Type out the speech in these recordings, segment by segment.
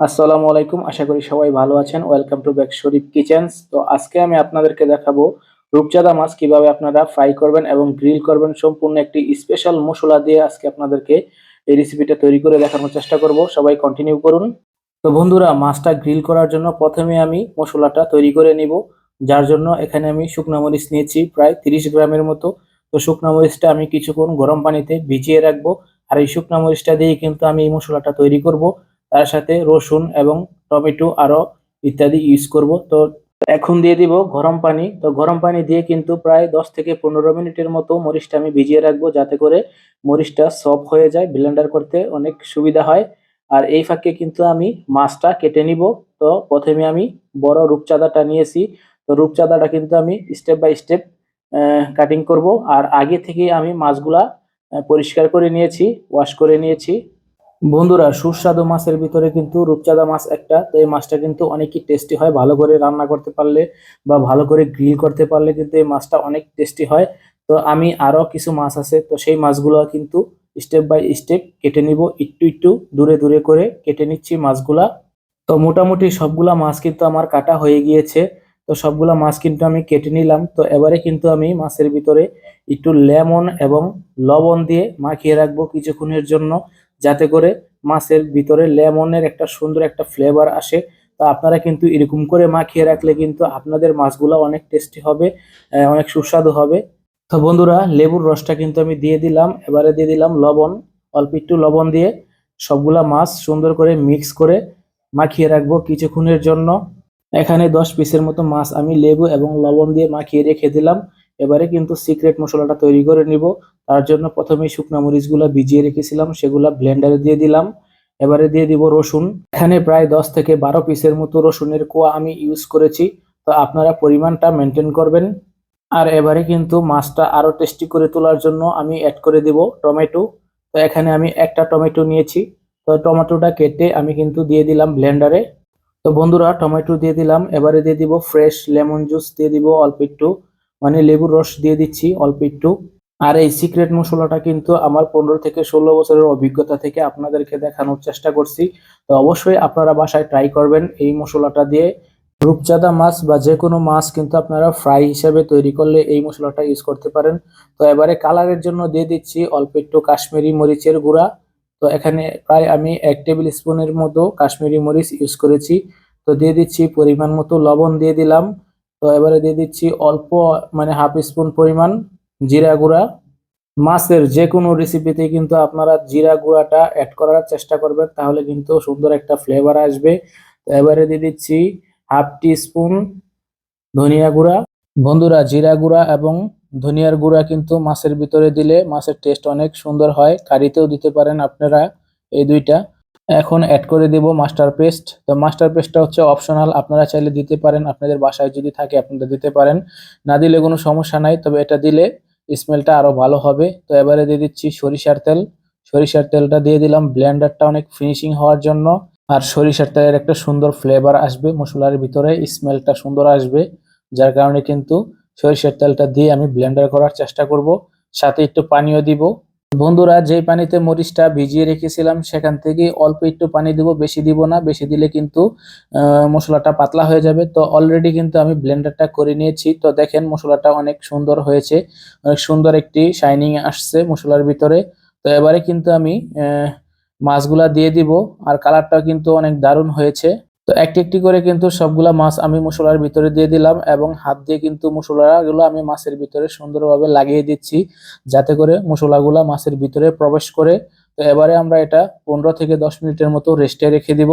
আসসালামু আলাইকুম, আশা করি সবাই ভালো আছেন। Welcome to back Sharif kitchens তো আজকে আমি আপনাদেরকে দেখাবো রূপচাঁদা মাছ কীভাবে আপনারা ফ্রাই করবেন এবং গ্রিল করবেন। সম্পূর্ণ একটি স্পেশাল মশলা দিয়ে আজকে আপনাদেরকে এই রেসিপিটা তৈরি করে দেখানোর চেষ্টা করব। সবাই কন্টিনিউ করুন। তো বন্ধুরা, মাছটা গ্রিল করার জন্য প্রথমে আমি মশলাটা তৈরি করে নিব। যার জন্য এখানে আমি শুকনো মরিচ নিয়েছি, প্রায় তিরিশ গ্রামের মতো। তো শুকনো মরিচটা আমি কিছুক্ষণ গরম পানিতে ভিজিয়ে রাখব। আর এই শুকনো মরিচটা দিয়ে কিন্তু আমি এই মশলাটা তৈরি করব। তার সাথে রসুন এবং টমেটো আরও ইত্যাদি ইউজ করব। তো এখন দিয়ে দিব গরম পানি। তো গরম পানি দিয়ে কিন্তু প্রায় দশ থেকে পনেরো মিনিটের মতো মরিচটা আমি ভিজিয়ে রাখব যাতে করে মরিচটা সফট হয়ে যায় ব্লেন্ডার করতে অনেক সুবিধা হয়। আর এই ফাঁকে কিন্তু আমি মাছটা কেটে নিব। তো প্রথমে আমি বড় রূপচাঁদাটা নিয়েছি। তো রূপচাঁদাটা কিন্তু আমি স্টেপ বাই স্টেপ কাটিং করব। আর আগে থেকে আমি মাছগুলা পরিষ্কার করে নিয়েছি ওয়াশ করে নিয়েছি। বন্ধুরা, সুস্বাদু মাছের ভিতরে কিন্তু রূপচাঁদা মাছ একটা, তো এই মাছটা কিন্তু অনেকই টেস্টি হয়। ভালো করে রান্না করতে পারলে বা ভালো করে গ্রিল করতে পারলে কিন্তু এই মাছটা অনেক টেস্টি হয়। তো আমি আরও কিছু মাছ আছে, তো সেই মাছগুলো কিন্তু স্টেপ বাই স্টেপ কেটে নিব, একটু একটু দূরে দূরে করে কেটে নিচ্ছি মাছগুলা। তো মোটামুটি সবগুলা মাছ কিন্তু আমার কাটা হয়ে গিয়েছে, তো সবগুলা মাছ কিন্তু আমি কেটে নিলাম। তো এবারে কিন্তু আমি মাছের ভিতরে একটু লেমন এবং লবণ দিয়ে মাখিয়ে রাখব কিছুক্ষণের জন্য। যাতে করে মাছের ভিতরে লেমনের একটা সুন্দর একটা ফ্লেভার আসে। তো আপনারা কিন্তু এরকম করে মাখিয়ে রাখলে কিন্তু আপনাদের মাছগুলো অনেক টেস্টি হবে অনেক সুস্বাদু হবে। তো বন্ধুরা, লেবুর রসটা কিন্তু আমি দিয়ে দিলাম। এবারে দিয়ে দিলাম লবণ, অল্প একটু লবণ দিয়ে সবগুলা মাছ সুন্দর করে মিক্স করে মাখিয়ে রাখব কিছুক্ষণের জন্য। এখানে দশ পিসের মতো মাছ আমি লেবু এবং লবণ দিয়ে মাখিয়ে রেখে দিলাম। এবারে কিন্তু সিক্রেট মশলাটা তৈরি করে নিব। তার জন্য প্রথমে শুকনো মরিচগুলো ভিজিয়ে রেখেছিলাম, সেগুলা ব্লেন্ডারে দিয়ে দিলাম। এবারে দিয়ে দিব রসুন। এখানে প্রায় দশ থেকে বারো পিসের মতো রসুনের কোয়া আমি ইউজ করেছি। তো আপনারা পরিমাণটা মেনটেন করবেন। আর এবারে কিন্তু মাছটা আরও টেস্টি করে তোলার জন্য আমি অ্যাড করে দিব টমেটো। তো এখানে আমি একটা টমেটো নিয়েছি। তো টমেটোটা কেটে আমি কিন্তু দিয়ে দিলাম ব্লেন্ডারে তো বন্ধুরা, টমেটো দিয়ে দিলাম। এবারে দিয়ে দিব ফ্রেশ লেমন জুস দিয়ে দিব অল্প একটু। মানে লেবুর রস দিয়ে দিচ্ছি অল্প একটু। আর এই সিক্রেট মশলাটা কিন্তু আমার পনেরো থেকে ষোলো বছরের অভিজ্ঞতা থেকে আপনাদেরকে দেখানোর চেষ্টা করছি। তো অবশ্যই আপনারা বাসায় ট্রাই করবেন এই মশলাটা দিয়ে। রূপচাঁদা মাছ বা যে কোনো মাছ কিন্তু আপনারা ফ্রাই হিসেবে তৈরি করলে এই মশলাটা ইউজ করতে পারেন। তো এবারে কালারের জন্য দিয়ে দিচ্ছি অল্প একটু কাশ্মীরি মরিচের গুঁড়া। তো এখানে প্রায় আমি এক টেবিল স্পুনের মতো কাশ্মীরি মরিচ ইউজ করেছি। তো দিয়ে দিচ্ছি পরিমাণ মতো লবণ দিয়ে দিলাম। তো এবারে দিয়ে দিচ্ছি অল্প মানে হাফ স্পুন পরিমাণ জিরা গুঁড়া। মাছের যে কোনো রেসিপিতে কিন্তু আপনারা জিরা গুঁড়াটা অ্যাড করার চেষ্টা করবেন, তাহলে কিন্তু সুন্দর একটা ফ্লেভার আসবে। তো এবারে দিয়ে দিচ্ছি হাফ টি স্পুন ধনিয়া গুঁড়া। বন্ধুরা, জিরা গুঁড়া এবং ধনিয়ার গুঁড়া কিন্তু মাছের ভিতরে দিলে মাছের টেস্ট অনেক সুন্দর হয়। কারিতেও দিতে পারেন আপনারা এই দুইটা। এখন অ্যাড করে দেব মাস্টার পেস্ট তো মাস্টার পেস্টটা হচ্ছে অপশনাল আপনারা চাইলে দিতে পারেন, আপনাদের বাসায় যদি থাকে আপনারা দিতে পারেন। না দিলে কোনো সমস্যা নাই, তবে এটা দিলে স্মেলটা আরও ভালো হবে। তো এবারে দিয়ে দিচ্ছি সরিষার তেল। সরিষার তেলটা দিয়ে দিলাম ব্লেন্ডারটা অনেক ফিনিশিং হওয়ার জন্য। আর সরিষার তেলের একটা সুন্দর ফ্লেভার আসবে মশলার ভিতরে স্মেলটা সুন্দর আসবে। যার কারণে কিন্তু সরিষার তেলটা দিয়ে আমি ব্লেন্ডার করার চেষ্টা করব। সাথে একটু পানিও দিব। বন্ধুরা, যেই পানিতে মরিচটা ভিজিয়ে রেখেছিলাম, সেখান থেকে অল্প একটু পানি দিব, বেশি দিব না। বেশি দিলে কিন্তু মশলাটা পাতলা হয়ে যাবে। তো অলরেডি কিন্তু আমি ব্লেন্ডারটা করে নিয়েছি। তো দেখেন, মশলাটা অনেক সুন্দর হয়েছে। অনেক সুন্দর একটি শাইনিং আসছে মশলার ভিতরে। তো এবারে কিন্তু আমি মাছগুলা দিয়ে দিব। আর কালারটাও কিন্তু অনেক দারুণ হয়েছে। তো একটি একটি করে কিন্তু সবগুলা মাছ আমি মশলার ভিতরে দিয়ে দিলাম এবং হাত দিয়ে কিন্তু মশলাগুলো আমি মাছের ভিতরে সুন্দরভাবে লাগিয়ে দিচ্ছি যাতে করে মশলাগুলা মাছের ভিতরে প্রবেশ করে। তো এবারে আমরা এটা পনেরো থেকে দশ মিনিটের মতো রেস্টে রেখে দিব।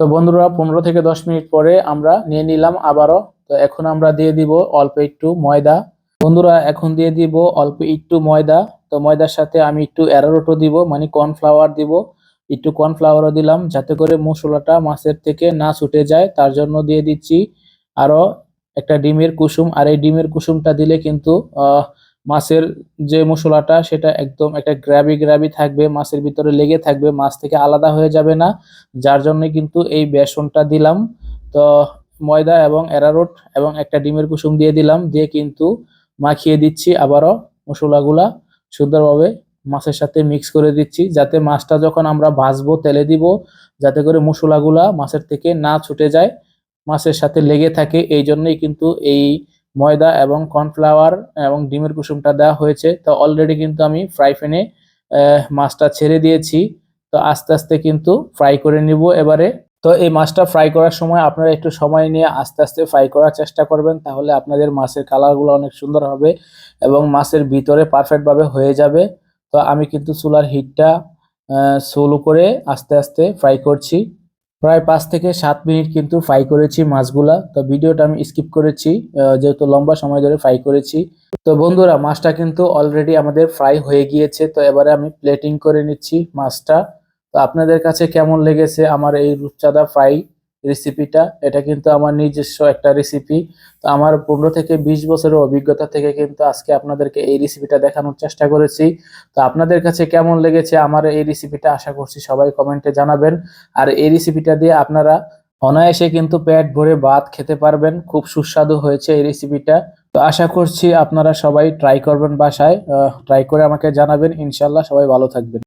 তো বন্ধুরা, পনেরো থেকে দশ মিনিট পরে আমরা নিয়ে নিলাম আবারও। তো এখন আমরা দিয়ে দিব অল্প একটু ময়দা। বন্ধুরা, এখন দিয়ে দিব অল্প একটু ময়দা। তো ময়দার সাথে আমি একটু অ্যারোরুটও দিব মানে কর্নফ্লাওয়ার দিব। একটু কর্নফ্লাওয়ারও দিলাম, যাতে করে মশলাটা মাছের থেকে না ছুটে যায়। তার জন্য দিয়ে দিচ্ছি আরও একটা ডিমের কুসুম। আর এই ডিমের কুসুমটা দিলে কিন্তু মাছের যে মশলাটা, সেটা একদম একটা গ্রাবি গ্রাবি থাকবে, মাছের ভিতরে লেগে থাকবে, মাছ থেকে আলাদা হয়ে যাবে না। যার জন্য কিন্তু এই বেসনটা দিলাম। তো ময়দা এবং অ্যারারুট এবং একটা ডিমের কুসুম দিয়ে দিলাম। দিয়ে কিন্তু মাখিয়ে দিচ্ছি আবারও মশলাগুলা সুন্দরভাবে। মাছের সাথে মিক্স করে দিচ্ছি, যাতে মাছটা যখন আমরা ভাজবো, তেলে দিব, যাতে করে মশলাগুলা মাছের থেকে না ছুটে যায়, মাছের সাথে লেগে থাকে। এই জন্যই কিন্তু এই ময়দা এবং কর্নফ্লাওয়ার এবং ডিমের কুসুমটা দেওয়া হয়েছে। তো অলরেডি কিন্তু আমি ফ্রাই প্যানে মাছটা ছেড়ে দিয়েছি। তো আস্তে আস্তে কিন্তু ফ্রাই করে নিব এবারে। তো এই মাছটা ফ্রাই করার সময় আপনারা একটু সময় নিয়ে আস্তে আস্তে ফ্রাই করার চেষ্টা করবেন, তাহলে আপনাদের মাছের কালারগুলো অনেক সুন্দর হবে এবং মাছের ভিতরে পারফেক্টভাবে হয়ে যাবে। তো আমি কিন্তু চুলার হিটটা স্লো করে আস্তে আস্তে ফ্রাই করছি। প্রায় পাঁচ থেকে সাত মিনিট কিন্তু ফ্রাই করেছি মাছগুলা। তো ভিডিওটা আমি স্কিপ করেছি যেহেতু লম্বা সময় ধরে ফ্রাই করেছি। তো বন্ধুরা, মাছটা কিন্তু অলরেডি আমাদের ফ্রাই হয়ে গিয়েছে। তো এবারে আমি প্লেটিং করে নিচ্ছি মাছটা। তো আপনাদের কাছে কেমন লেগেছে আমার এই রূপচাঁদা ফ্রাই রেসিপিটা এটা কিন্তু আমার নিজস্ব একটা রেসিপি তো আমার পনেরো থেকে বিশ বছরের অভিজ্ঞতা থেকে কিন্তু আজকে আপনাদেরকে এই রেসিপিটা দেখানোর চেষ্টা করেছি। তো আপনাদের কাছে কেমন লেগেছে আমার এই রেসিপিটা আশা করছি সবাই কমেন্টে জানাবেন। আর এই রেসিপিটা দিয়ে আপনারা অনায়াসে কিন্তু পেট ভরে ভাত খেতে পারবেন। খুব সুস্বাদু হয়েছে এই রেসিপিটা তো আশা করছি আপনারা সবাই ট্রাই করবেন বাসায়। ট্রাই করে আমাকে জানাবেন। ইনশাল্লাহ সবাই ভালো থাকবেন।